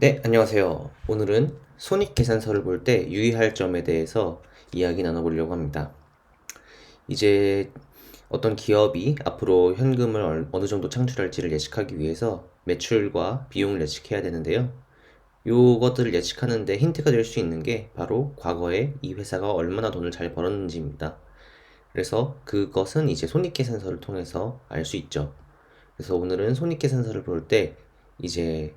네, 안녕하세요. 오늘은 손익계산서를 볼 때 유의할 점에 대해서 이야기 나눠보려고 합니다. 이제 어떤 기업이 앞으로 현금을 얼- 어느 정도 창출할지를 예측하기 위해서 매출과 비용을 예측해야 되는데요. 요것들을 예측하는데 힌트가 될 수 있는 게 바로 과거에 이 회사가 얼마나 돈을 잘 벌었는지입니다. 그래서 그것은 이제 손익계산서를 통해서 알 수 있죠. 그래서 오늘은 손익계산서를 볼 때 이제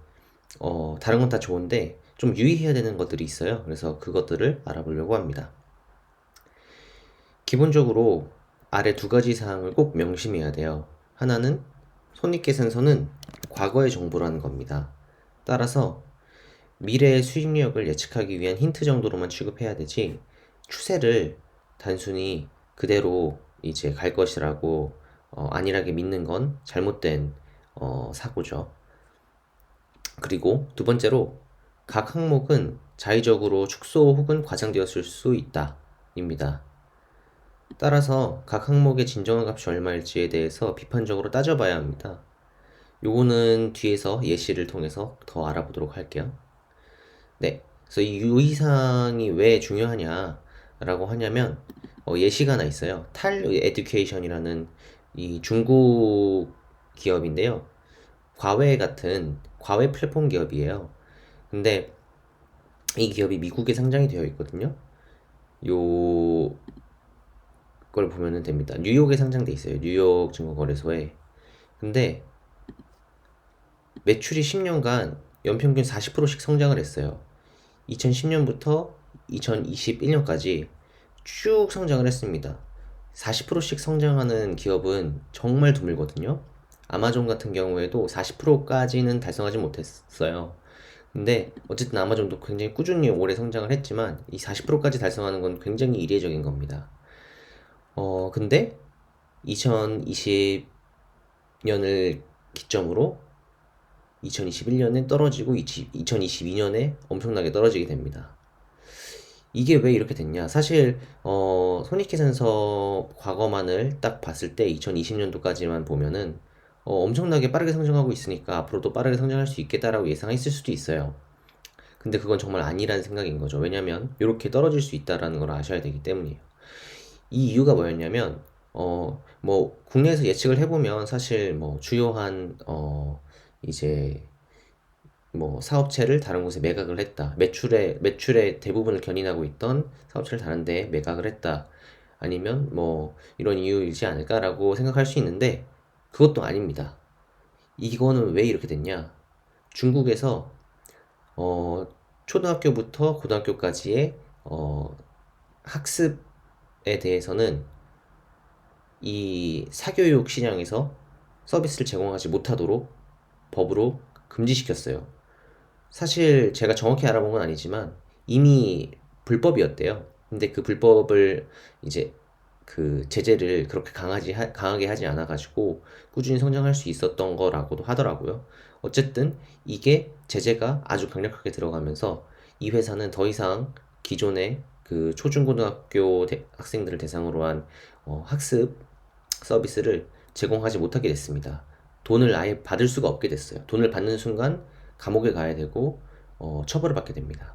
어, 다른 건 다 좋은데 좀 유의해야 되는 것들이 있어요. 그래서 그것들을 알아보려고 합니다. 기본적으로 아래 두 가지 사항을 꼭 명심해야 돼요. 하나는 손익계산서는 과거의 정보라는 겁니다. 따라서 미래의 수익력을 예측하기 위한 힌트 정도로만 취급해야 되지 추세를 단순히 그대로 이제 갈 것이라고 어, 안일하게 믿는 건 잘못된 어, 사고죠. 그리고 두 번째로 각 항목은 자의적으로 축소 혹은 과장되었을 수 있다. 입니다. 따라서 각 항목의 진정한 값이 얼마일지에 대해서 비판적으로 따져봐야 합니다. 요거는 뒤에서 예시를 통해서 더 알아보도록 할게요. 네. 그래서 이 유의사항이 왜 중요하냐라고 하냐면 어, 예시가 하나 있어요. 탈 에듀케이션이라는 이 중국 기업인데요. 과외 같은 과외 플랫폼 기업이에요. 근데 이 기업이 미국에 상장이 되어 있거든요. 요 걸 보면은 됩니다. 뉴욕에 상장돼 있어요. 뉴욕 증권거래소에. 근데 매출이 10년간 연평균 40%씩 성장을 했어요. 2010년부터 2021년까지 쭉 성장을 했습니다. 40%씩 성장하는 기업은 정말 드물거든요. 아마존 같은 경우에도 40%까지는 달성하지 못했어요. 근데 어쨌든 아마존도 굉장히 꾸준히 오래 성장을 했지만 이 40%까지 달성하는 건 굉장히 이례적인 겁니다. 어, 근데 2020년을 기점으로 2021년에 떨어지고 2022년에 엄청나게 떨어지게 됩니다. 이게 왜 이렇게 됐냐? 사실 어, 손익계산서 과거만을 딱 봤을 때 2020년도까지만 보면은 어, 엄청나게 빠르게 성장하고 있으니까 앞으로도 빠르게 성장할 수 있겠다라고 예상했을 수도 있어요. 근데 그건 정말 아니라는 생각인 거죠. 왜냐면 이렇게 떨어질 수 있다라는 걸 아셔야 되기 때문이에요. 이 이유가 뭐였냐면 어, 뭐 국내에서 예측을 해보면 사실 뭐 주요한 어, 이제 뭐 사업체를 다른 곳에 매각을 했다. 매출의 매출의 대부분을 견인하고 있던 사업체를 다른 데 매각을 했다. 아니면 뭐 이런 이유이지 않을까라고 생각할 수 있는데 그것도 아닙니다. 이거는 왜 이렇게 됐냐? 중국에서 어 초등학교부터 고등학교까지의 어 학습에 대해서는 이 사교육 시장에서 서비스를 제공하지 못하도록 법으로 금지시켰어요. 사실 제가 정확히 알아본 건 아니지만 이미 불법이었대요. 근데 그 불법을 이제 그 제재를 그렇게 강하지 하, 강하게 하지 않아 가지고 꾸준히 성장할 수 있었던 거라고도 하더라고요. 어쨌든 이게 제재가 아주 강력하게 들어가면서 이 회사는 더 이상 기존의 그 초중고등학교 대, 학생들을 대상으로 한 어, 학습 서비스를 제공하지 못하게 됐습니다. 돈을 아예 받을 수가 없게 됐어요. 돈을 받는 순간 감옥에 가야 되고 어, 처벌을 받게 됩니다.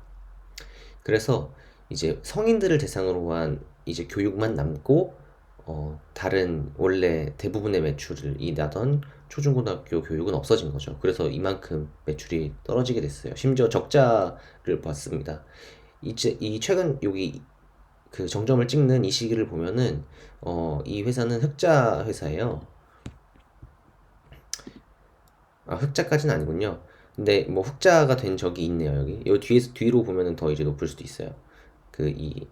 그래서 이제 성인들을 대상으로 한 이제 교육만 남고 어, 다른 원래 대부분의 매출을 이 나던 초중고등학교 교육은 없어진 거죠. 그래서 이만큼 매출이 떨어지게 됐어요. 심지어 적자를 봤습니다. 이제 이 최근 여기 그 정점을 찍는 이 시기를 보면은 어, 이 회사는 흑자 회사예요. 아, 흑자까지는 아니군요. 근데 뭐 흑자가 된 적이 있네요, 여기. 요 뒤에서 뒤로 보면은 더 이제 높을 수도 있어요. 그 이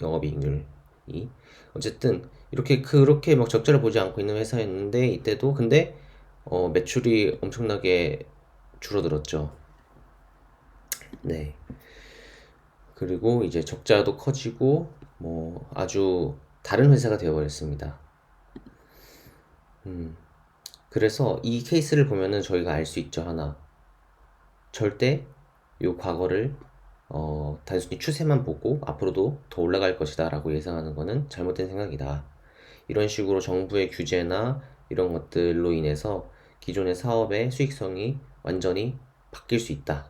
영업이익률이. 어쨌든 이렇게 그렇게 막 적자를 보지 않고 있는 회사였는데 이때도 근데 어, 매출이 엄청나게 줄어들었죠. 네. 그리고 이제 적자도 커지고 뭐 아주 다른 회사가 되어버렸습니다. 음. 그래서 이 케이스를 보면은 저희가 알 수 있죠, 하나. 절대 요 과거를 어, 단순히 추세만 보고 앞으로도 더 올라갈 것이다 라고 예상하는 것은 잘못된 생각이다. 이런 식으로 정부의 규제나 이런 것들로 인해서 기존의 사업의 수익성이 완전히 바뀔 수 있다.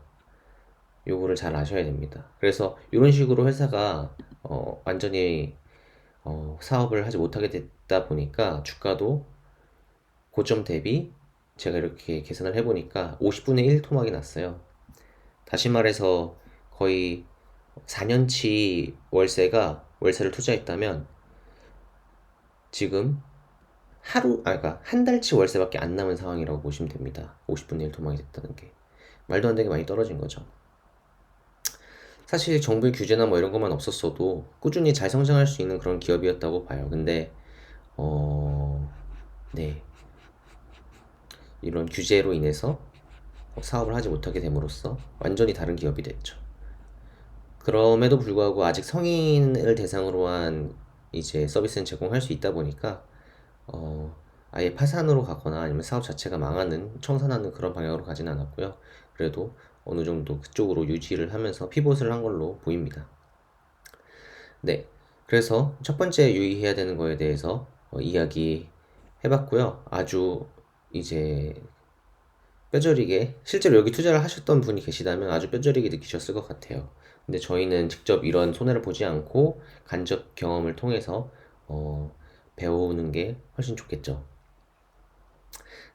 요거를 잘 아셔야 됩니다. 그래서 이런 식으로 회사가 어, 완전히 어, 사업을 하지 못하게 됐다 보니까 주가도 고점 대비 제가 이렇게 계산을 해보니까 50분의 1 토막이 났어요. 다시 말해서 거의 4년치 월세가 월세를 투자했다면 지금 하루, 아, 그러니까 한 달치 월세밖에 안 남은 상황이라고 보시면 됩니다. 50분의 1 토막이 됐다는 게. 말도 안 되게 많이 떨어진 거죠. 사실 정부의 규제나 뭐 이런 것만 없었어도 꾸준히 잘 성장할 수 있는 그런 기업이었다고 봐요. 근데, 어, 네. 이런 규제로 인해서 사업을 하지 못하게 됨으로써 완전히 다른 기업이 됐죠. 그럼에도 불구하고 아직 성인을 대상으로 한 이제 서비스는 제공할 수 있다 보니까 어 아예 파산으로 가거나 아니면 사업 자체가 망하는 청산하는 그런 방향으로 가진 않았고요. 그래도 어느 정도 그쪽으로 유지를 하면서 피봇을 한 걸로 보입니다. 네. 그래서 첫 번째 유의해야 되는 거에 대해서 어, 이야기 해봤고요. 아주 이제 뼈저리게 실제로 여기 투자를 하셨던 분이 계시다면 아주 뼈저리게 느끼셨을 것 같아요. 근데 저희는 직접 이런 손해를 보지 않고 간접 경험을 통해서 어, 배우는 게 훨씬 좋겠죠.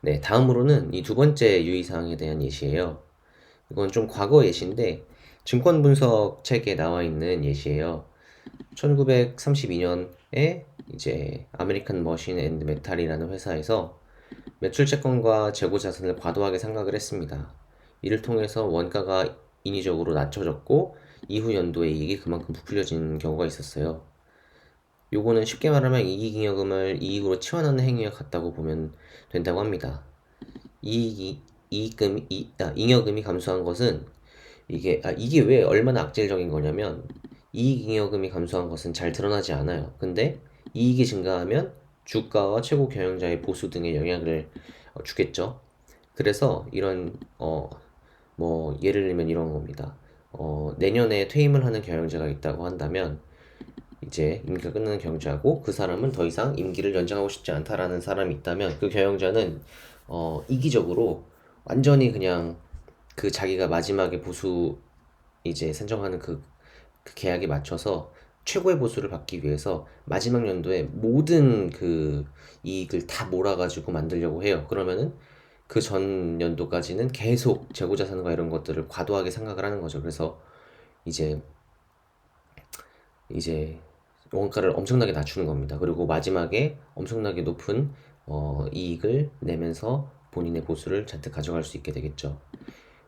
네, 다음으로는 이 두 번째 유의사항에 대한 예시예요. 이건 좀 과거 예시인데 증권 분석 책에 나와 있는 예시예요. 1932년에 이제 아메리칸 머신 앤드 메탈이라는 회사에서 매출 채권과 재고 자산을 과도하게 생각을 했습니다. 이를 통해서 원가가 인위적으로 낮춰졌고 이후 연도에 이익이 그만큼 부풀려진 경우가 있었어요. 요거는 쉽게 말하면 이익잉여금을 이익으로 치환하는 행위와 같다고 보면 된다고 합니다. 이익이 이익금 이, 아, 잉여금이 감소한 것은 이게 아, 이게 왜 얼마나 악질적인 거냐면 이익잉여금이 감소한 것은 잘 드러나지 않아요. 근데 이익이 증가하면 주가와 최고 경영자의 보수 등의 영향을 어, 주겠죠. 그래서 이런 어 뭐 예를 들면 이런 겁니다. 어 내년에 퇴임을 하는 경영자가 있다고 한다면 이제 임기가 끝나는 경영자고 그 사람은 더 이상 임기를 연장하고 싶지 않다라는 사람이 있다면 그 경영자는 어 이기적으로 완전히 그냥 그 자기가 마지막에 보수 이제 선정하는 그, 그 계약에 맞춰서 최고의 보수를 받기 위해서 마지막 연도에 모든 그 이익을 다 몰아가지고 만들려고 해요. 그러면은 그 전 연도까지는 계속 재고자산과 이런 것들을 과도하게 생각을 하는 거죠. 그래서 이제 이제 원가를 엄청나게 낮추는 겁니다. 그리고 마지막에 엄청나게 높은 어, 이익을 내면서 본인의 보수를 잔뜩 가져갈 수 있게 되겠죠.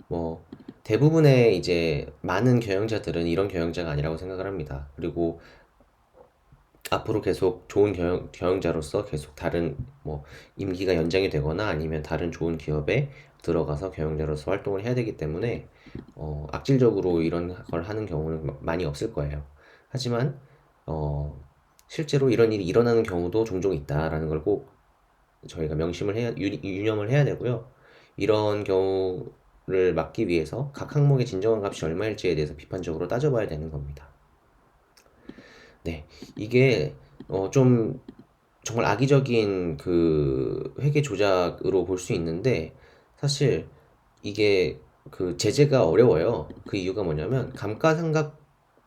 뭐 대부분의 이제 많은 경영자들은 이런 경영자가 아니라고 생각을 합니다. 그리고 앞으로 계속 좋은 경영, 경영자로서 계속 다른 뭐 임기가 연장이 되거나 아니면 다른 좋은 기업에 들어가서 경영자로서 활동을 해야 되기 때문에 어, 악질적으로 이런 걸 하는 경우는 많이 없을 거예요. 하지만 어, 실제로 이런 일이 일어나는 경우도 종종 있다라는 걸 꼭 저희가 명심을 해야 유, 유념을 해야 되고요. 이런 경우 를 막기 위해서 각 항목의 진정한 값이 얼마일지에 대해서 비판적으로 따져봐야 되는 겁니다. 네, 이게 어, 좀 정말 악의적인 그 회계 조작으로 볼 수 있는데 사실 이게 그 제재가 어려워요. 그 이유가 뭐냐면 감가상각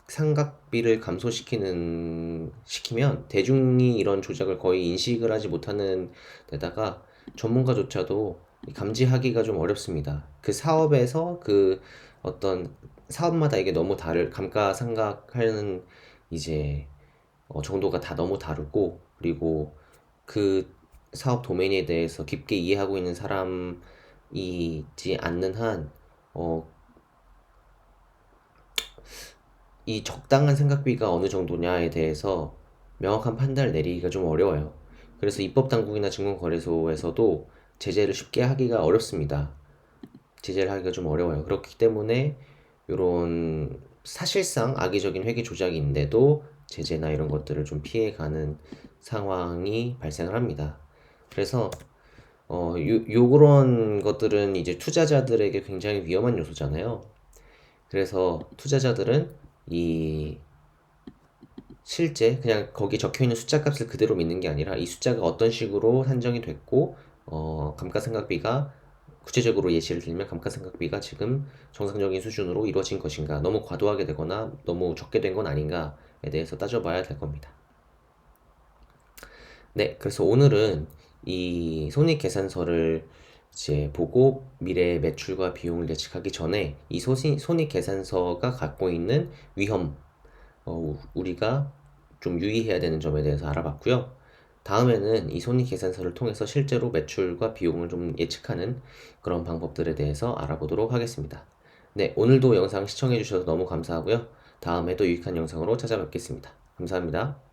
상각비를 감소시키는 시키면 대중이 이런 조작을 거의 인식을 하지 못하는 데다가 전문가조차도 감지하기가 좀 어렵습니다. 그 사업에서 그 어떤 사업마다 이게 너무 다를 감가상각하는 이제 어, 정도가 다 너무 다르고 그리고 그 사업 도메인에 대해서 깊게 이해하고 있는 사람이지 않는 한 어, 이 적당한 생각비가 어느 정도냐에 대해서 명확한 판단을 내리기가 좀 어려워요. 그래서 입법 당국이나 증권거래소에서도 제재를 쉽게 하기가 어렵습니다. 제재를 하기가 좀 어려워요. 그렇기 때문에 이런 사실상 악의적인 회계 조작인데도 제재나 이런 것들을 좀 피해가는 상황이 발생을 합니다. 그래서 어, 요, 요런 것들은 이제 투자자들에게 굉장히 위험한 요소잖아요. 그래서 투자자들은 이 실제 그냥 거기 적혀 있는 숫자 값을 그대로 믿는 게 아니라 이 숫자가 어떤 식으로 산정이 됐고 어, 감가상각비가 구체적으로 예시를 들면 감가상각비가 지금 정상적인 수준으로 이루어진 것인가, 너무 과도하게 되거나 너무 적게 된 건 아닌가에 대해서 따져봐야 될 겁니다. 네, 그래서 오늘은 이 손익계산서를 이제 보고 미래의 매출과 비용을 예측하기 전에 이 소신, 손익계산서가 갖고 있는 위험, 어, 우- 우리가 좀 유의해야 되는 점에 대해서 알아봤고요. 다음에는 이 손익 계산서를 통해서 실제로 매출과 비용을 좀 예측하는 그런 방법들에 대해서 알아보도록 하겠습니다. 네, 오늘도 영상 시청해주셔서 너무 감사하고요. 다음에 또 유익한 영상으로 찾아뵙겠습니다. 감사합니다.